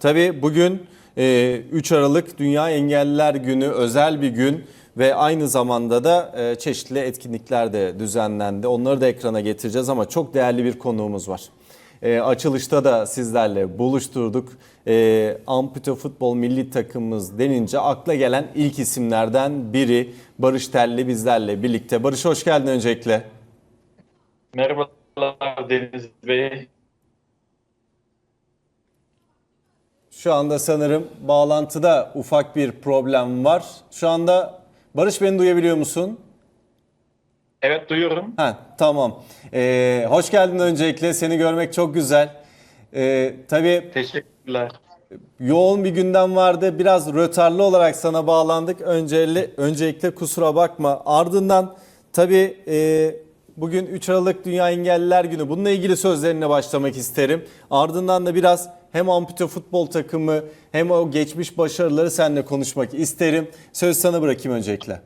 Tabii bugün e, 3 Aralık Dünya Engelliler Günü özel bir gün ve aynı zamanda da e, çeşitli etkinlikler de düzenlendi. Onları da ekrana getireceğiz ama çok değerli bir konuğumuz var. E, açılışta da sizlerle buluşturduk. E, Ampute Futbol Milli Takımımız denince akla gelen ilk isimlerden biri Barış Telli bizlerle birlikte. Barış hoş geldin öncelikle. Merhabalar Deniz Bey. Şu anda sanırım bağlantıda ufak bir problem var. Şu anda Barış beni duyabiliyor musun? Evet duyuyorum. Ha tamam. Ee, hoş geldin öncelikle. Seni görmek çok güzel. Ee, tabii Teşekkürler. yoğun bir gündem vardı. Biraz rötarlı olarak sana bağlandık. Öncelikle, öncelikle kusura bakma. Ardından tabii e, bugün 3 Aralık Dünya Engelliler Günü. Bununla ilgili sözlerine başlamak isterim. Ardından da biraz hem ampute futbol takımı hem o geçmiş başarıları seninle konuşmak isterim. Söz sana bırakayım öncelikle.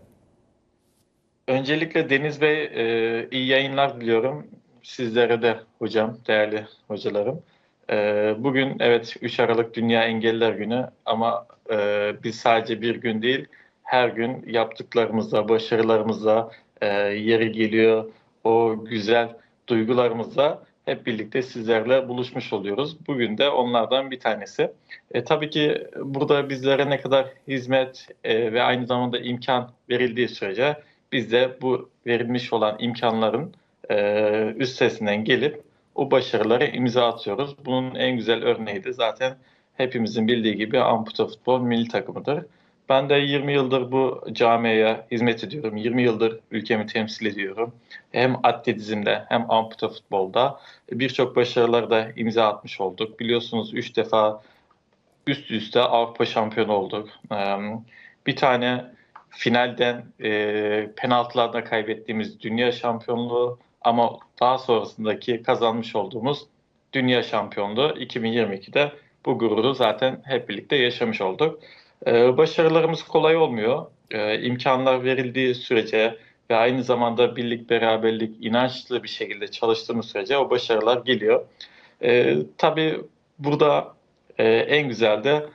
Öncelikle Deniz Bey e, iyi yayınlar diliyorum. Sizlere de hocam, değerli hocalarım. E, bugün evet 3 Aralık Dünya Engelliler Günü ama e, biz sadece bir gün değil her gün yaptıklarımızla, başarılarımızla e, yeri geliyor. O güzel duygularımızla hep birlikte sizlerle buluşmuş oluyoruz. Bugün de onlardan bir tanesi. E, tabii ki burada bizlere ne kadar hizmet e, ve aynı zamanda imkan verildiği sürece biz de bu verilmiş olan imkanların e, üstesinden gelip o başarılara imza atıyoruz. Bunun en güzel örneği de zaten hepimizin bildiği gibi Amputa Futbol milli takımıdır. Ben de 20 yıldır bu camiye hizmet ediyorum. 20 yıldır ülkemi temsil ediyorum. Hem atletizmde hem amputa futbolda birçok başarılara da imza atmış olduk. Biliyorsunuz 3 defa üst üste Avrupa şampiyonu olduk. Bir tane finalden penaltılarda kaybettiğimiz dünya şampiyonluğu ama daha sonrasındaki kazanmış olduğumuz dünya şampiyonluğu 2022'de bu gururu zaten hep birlikte yaşamış olduk. Ee, Başarılarımız kolay olmuyor. Ee, imkanlar verildiği sürece ve aynı zamanda birlik, beraberlik, inançlı bir şekilde çalıştığımız sürece o başarılar geliyor. Ee, tabii burada e, en güzel de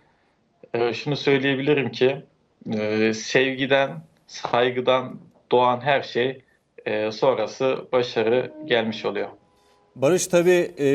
e, şunu söyleyebilirim ki e, sevgiden, saygıdan doğan her şey sonrası başarı gelmiş oluyor. Barış tabii e,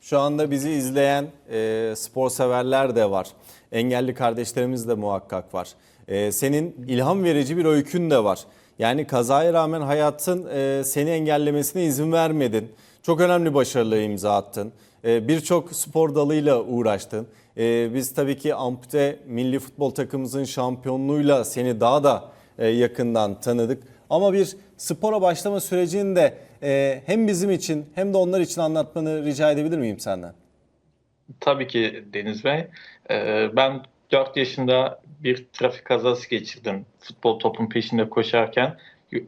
şu anda bizi izleyen e, spor severler de var. Engelli kardeşlerimiz de muhakkak var. E, senin ilham verici bir öykün de var. Yani kazaya rağmen hayatın e, seni engellemesine izin vermedin. Çok önemli başarılı imza attın. E, Birçok spor dalıyla uğraştın. E, biz tabii ki ampute milli futbol takımımızın şampiyonluğuyla seni daha da e, yakından tanıdık. Ama bir spora başlama sürecini de e, hem bizim için hem de onlar için anlatmanı rica edebilir miyim senden? Tabii ki Deniz Bey. Ee, Ben 4 yaşında bir trafik kazası geçirdim. Futbol topun peşinde koşarken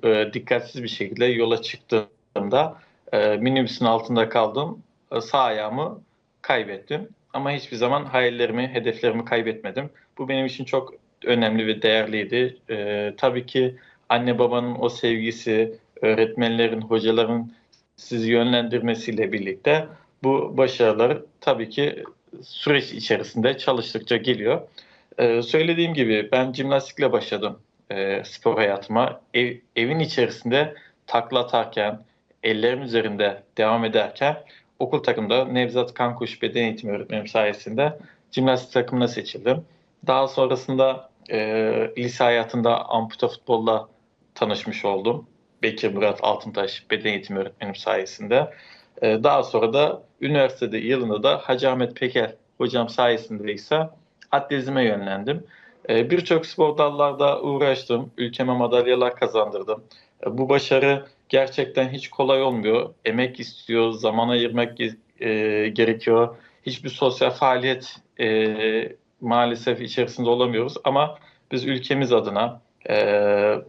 e, dikkatsiz bir şekilde yola çıktığımda e, minibüsün altında kaldım. E, Sağ ayağımı kaybettim. Ama hiçbir zaman hayallerimi, hedeflerimi kaybetmedim. Bu benim için çok önemli ve değerliydi. E, Tabii ki anne babanın o sevgisi, öğretmenlerin, hocaların sizi yönlendirmesiyle birlikte bu başarılar tabii ki süreç içerisinde çalıştıkça geliyor. Ee, söylediğim gibi ben jimnastikle başladım e, spor hayatıma. Ev- evin içerisinde takla atarken, ellerim üzerinde devam ederken okul takımda Nevzat Kankuş beden eğitimi öğretmenim sayesinde jimnastik takımına seçildim. Daha sonrasında e, lise hayatında amputa futbolla tanışmış oldum. Bekir Murat Altıntaş beden eğitimi öğretmenim sayesinde. Ee, Daha sonra da üniversitede yılında da Hacı Ahmet Peker hocam sayesinde ise atletizme yönlendim. Ee, Birçok spor dallarda uğraştım. Ülkeme madalyalar kazandırdım. Ee, Bu başarı gerçekten hiç kolay olmuyor. Emek istiyor, zaman ayırmak e, gerekiyor. Hiçbir sosyal faaliyet e, maalesef içerisinde olamıyoruz. Ama biz ülkemiz adına, e,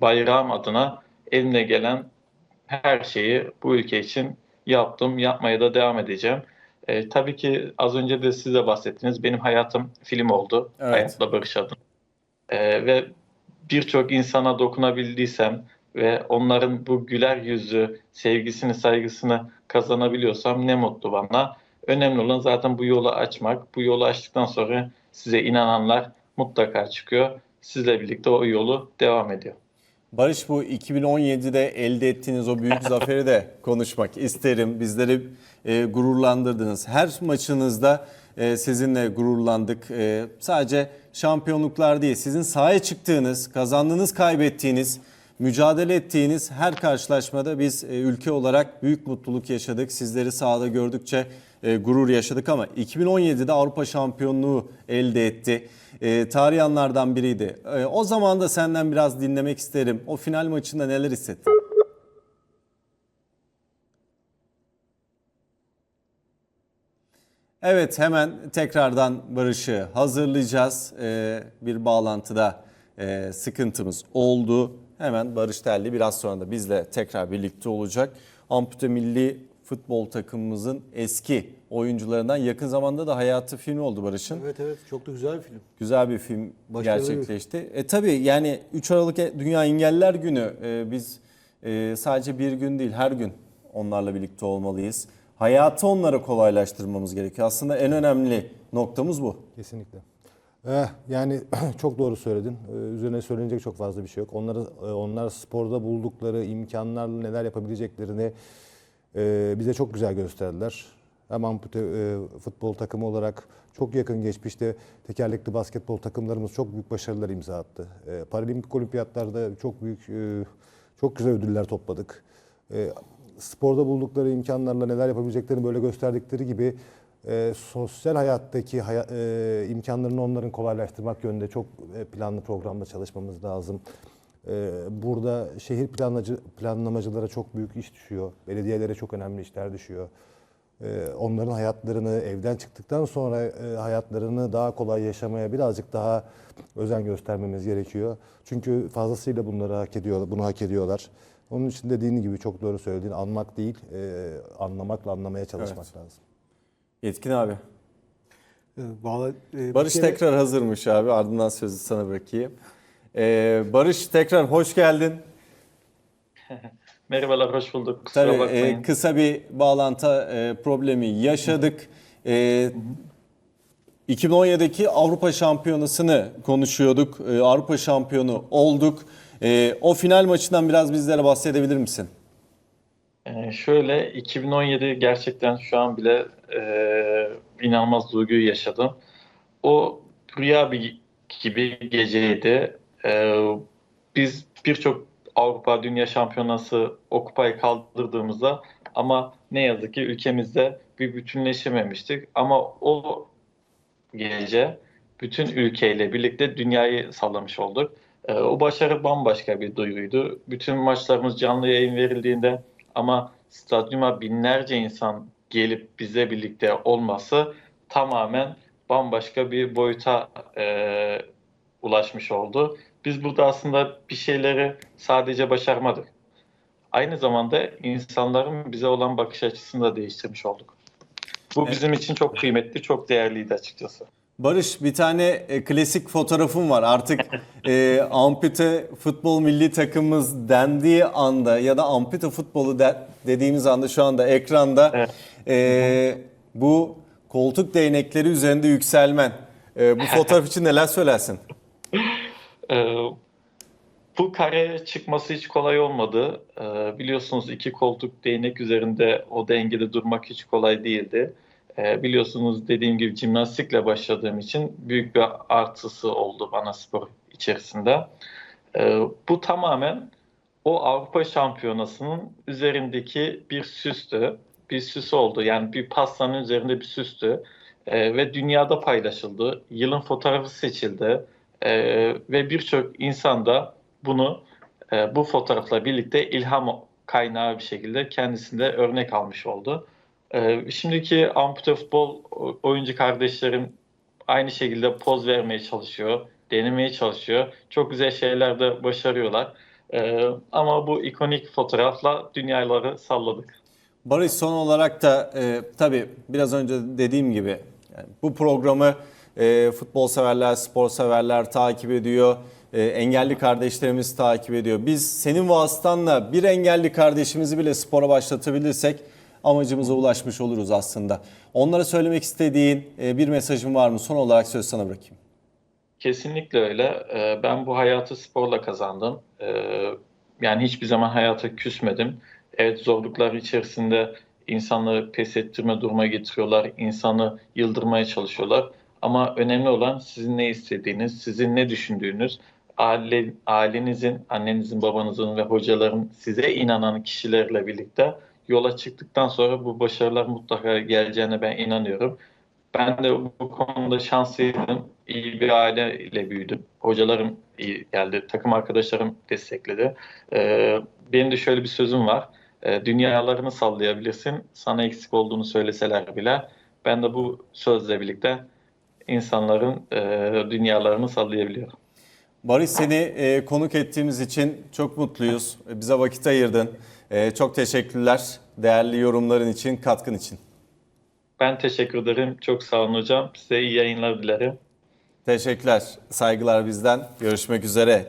bayrağım adına eline gelen her şeyi bu ülke için yaptım, yapmaya da devam edeceğim. E, tabii ki az önce de siz de bahsettiniz. Benim hayatım film oldu. Evet. Hayatla Barış adına. E, ve birçok insana dokunabildiysem ve onların bu güler yüzü, sevgisini, saygısını kazanabiliyorsam ne mutlu bana. Önemli olan zaten bu yolu açmak. Bu yolu açtıktan sonra size inananlar mutlaka çıkıyor. Sizle birlikte o yolu devam ediyor. Barış bu 2017'de elde ettiğiniz o büyük zaferi de konuşmak isterim. Bizleri e, gururlandırdınız. Her maçınızda e, sizinle gururlandık. E, sadece şampiyonluklar değil, sizin sahaya çıktığınız, kazandığınız, kaybettiğiniz, mücadele ettiğiniz her karşılaşmada biz e, ülke olarak büyük mutluluk yaşadık. Sizleri sahada gördükçe e, gurur yaşadık ama 2017'de Avrupa şampiyonluğu elde etti. E, tarihi anlardan biriydi. E, o zaman da senden biraz dinlemek isterim. O final maçında neler hissettin? Evet hemen tekrardan Barış'ı hazırlayacağız. E, bir bağlantıda e, sıkıntımız oldu. Hemen Barış Telli biraz sonra da bizle tekrar birlikte olacak. Ampute Milli Futbol takımımızın eski oyuncularından yakın zamanda da hayatı filmi oldu Barış'ın. Evet evet çok da güzel bir film. Güzel bir film Başarılı bir gerçekleşti. E tabii yani 3 Aralık Dünya Engelliler Günü e, biz e, sadece bir gün değil her gün onlarla birlikte olmalıyız. Hayatı onlara kolaylaştırmamız gerekiyor. Aslında en önemli noktamız bu. Kesinlikle. Eh, yani çok doğru söyledin. Ee, üzerine söylenecek çok fazla bir şey yok. Onları, e, onlar sporda buldukları imkanlarla neler yapabileceklerini e, bize çok güzel gösterdiler. Hem ampute e, futbol takımı olarak çok yakın geçmişte tekerlekli basketbol takımlarımız çok büyük başarılar imza attı. E, Paralimpik olimpiyatlarda çok büyük, e, çok güzel ödüller topladık. E, sporda buldukları imkanlarla neler yapabileceklerini böyle gösterdikleri gibi e, sosyal hayattaki haya- e, imkanlarını onların kolaylaştırmak yönünde çok e, planlı programda çalışmamız lazım. E, burada şehir planlacı, planlamacılara çok büyük iş düşüyor. Belediyelere çok önemli işler düşüyor. E, onların hayatlarını evden çıktıktan sonra e, hayatlarını daha kolay yaşamaya birazcık daha özen göstermemiz gerekiyor. Çünkü fazlasıyla bunları hak ediyorlar, bunu hak ediyorlar. Onun için dediğin gibi çok doğru söylediğin anmak değil, e, anlamakla anlamaya çalışmak Evet. lazım. Yetkin abi. Ee, Vallahi, e, Barış kere- tekrar hazırmış abi. Ardından sözü sana bırakayım. E, Barış tekrar hoş geldin. Merhabalar, hoş bulduk. Kusura Tabii bakmayın. e, kısa bir bağlantı e, problemi yaşadık. E, 2017'deki Avrupa Şampiyonası'nı konuşuyorduk. E, Avrupa şampiyonu olduk. E, o final maçından biraz bizlere bahsedebilir misin? Ee, şöyle 2017 gerçekten şu an bile e, inanılmaz duyguyu yaşadım. O rüya bir gibi geceydi. Ee, biz birçok Avrupa Dünya Şampiyonası o kupayı kaldırdığımızda ama ne yazık ki ülkemizde bir bütünleşememiştik. Ama o gece bütün ülkeyle birlikte dünyayı sallamış olduk. Ee, o başarı bambaşka bir duyguydu. Bütün maçlarımız canlı yayın verildiğinde ama stadyuma binlerce insan gelip bizle birlikte olması tamamen bambaşka bir boyuta e, ulaşmış oldu. Biz burada aslında bir şeyleri sadece başarmadık. Aynı zamanda insanların bize olan bakış açısını da değiştirmiş olduk. Bu Evet. bizim için çok kıymetli, çok değerliydi açıkçası. Barış bir tane e, klasik fotoğrafım var. Artık e, ampute futbol milli takımımız dendiği anda ya da ampute futbolu de- dediğimiz anda şu anda ekranda Evet. e, bu koltuk değnekleri üzerinde yükselmen. E, bu fotoğraf için neler söylersin? Bu kare çıkması hiç kolay olmadı. Ee, biliyorsunuz iki koltuk değnek üzerinde o dengede durmak hiç kolay değildi. Ee, biliyorsunuz dediğim gibi jimnastikle başladığım için büyük bir artısı oldu bana spor içerisinde. Ee, bu tamamen o Avrupa Şampiyonası'nın üzerindeki bir süstü. Bir süs oldu. Yani bir pastanın üzerinde bir süstü. Ee, ve dünyada paylaşıldı. Yılın fotoğrafı seçildi. Ee, ve birçok insan da bunu e, bu fotoğrafla birlikte ilham kaynağı bir şekilde kendisinde örnek almış oldu. Ee, şimdiki ampute futbol oyuncu kardeşlerim aynı şekilde poz vermeye çalışıyor, denemeye çalışıyor. Çok güzel şeyler de başarıyorlar. Ee, ama bu ikonik fotoğrafla dünyaları salladık. Barış son olarak da e, tabii biraz önce dediğim gibi yani bu programı e, futbol severler, spor severler takip ediyor. E, engelli kardeşlerimiz takip ediyor. Biz senin vasıtanla bir engelli kardeşimizi bile spora başlatabilirsek amacımıza ulaşmış oluruz aslında. Onlara söylemek istediğin e, bir mesajın var mı? Son olarak söz sana bırakayım. Kesinlikle öyle. Ee, Ben bu hayatı sporla kazandım. Ee, Yani hiçbir zaman hayata küsmedim. Evet zorluklar içerisinde insanları pes ettirme duruma getiriyorlar. insanı yıldırmaya çalışıyorlar. Ama önemli olan sizin ne istediğiniz, sizin ne düşündüğünüz, aile, ailenizin, annenizin, babanızın ve hocaların size inanan kişilerle birlikte yola çıktıktan sonra bu başarılar mutlaka geleceğine ben inanıyorum. Ben de bu konuda şanslıydım. İyi bir aileyle büyüdüm. Hocalarım iyi geldi. Takım arkadaşlarım destekledi. Ee, benim de şöyle bir sözüm var. Ee, dünyalarını sallayabilirsin. Sana eksik olduğunu söyleseler bile. Ben de bu sözle birlikte insanların e, dünyalarını sallayabiliyorum. Barış seni e, konuk ettiğimiz için çok mutluyuz. E, Bize vakit ayırdın. E, çok teşekkürler değerli yorumların için, katkın için. Ben teşekkür ederim. Çok sağ olun hocam. Size iyi yayınlar dilerim. Teşekkürler. Saygılar bizden. Görüşmek üzere.